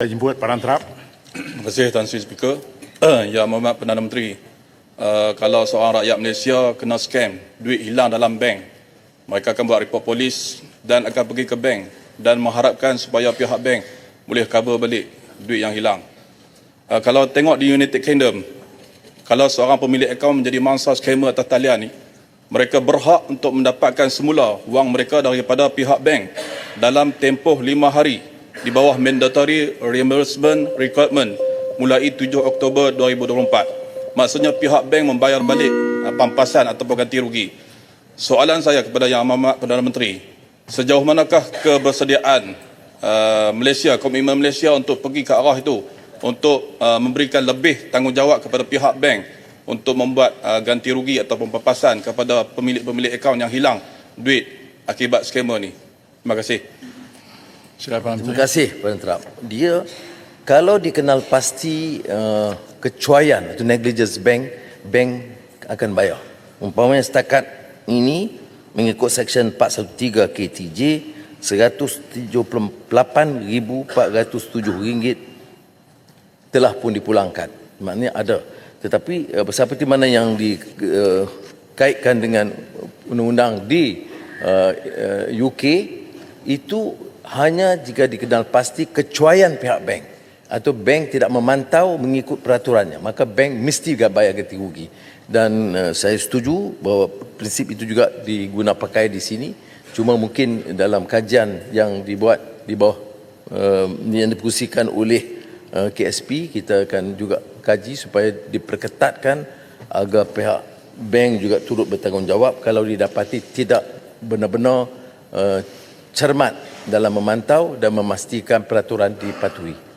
Saya jemput Terap. Terima kasih Tan Sri Speaker. ya Muhammad Perdana Menteri, uh, kalau seorang rakyat Malaysia kena scam, duit hilang dalam bank, mereka akan buat report polis dan akan pergi ke bank dan mengharapkan supaya pihak bank boleh cover balik duit yang hilang. Uh, kalau tengok di United Kingdom, kalau seorang pemilik akaun menjadi mangsa skamer atas talian ni, mereka berhak untuk mendapatkan semula wang mereka daripada pihak bank dalam tempoh lima hari di bawah mandatory reimbursement requirement mulai 7 Oktober 2024. Maksudnya pihak bank membayar balik uh, pampasan ataupun ganti rugi. Soalan saya kepada Yang Amat Perdana Menteri, sejauh manakah kebersediaan uh, Malaysia, komitmen Malaysia untuk pergi ke arah itu untuk uh, memberikan lebih tanggungjawab kepada pihak bank untuk membuat uh, ganti rugi ataupun pampasan kepada pemilik-pemilik akaun yang hilang duit akibat skamer ni. Terima kasih. Silakan Terima kasih Puan Trump. Dia kalau dikenal pasti uh, kecuaian atau negligence bank, bank akan bayar. Umpamanya setakat ini mengikut Seksyen 413 KTJ RM178,407 ringgit telah pun dipulangkan. Maknanya ada. Tetapi uh, seperti mana yang dikaitkan dengan undang-undang di uh, uh, UK itu hanya jika dikenal pasti kecuaian pihak bank atau bank tidak memantau mengikut peraturannya maka bank mesti juga bayar ganti rugi. Dan uh, saya setuju bahawa prinsip itu juga diguna pakai di sini. Cuma mungkin dalam kajian yang dibuat di bawah uh, yang dipusikan oleh uh, KSP kita akan juga kaji supaya diperketatkan agar pihak bank juga turut bertanggungjawab kalau didapati tidak benar-benar uh, cermat dalam memantau dan memastikan peraturan dipatuhi.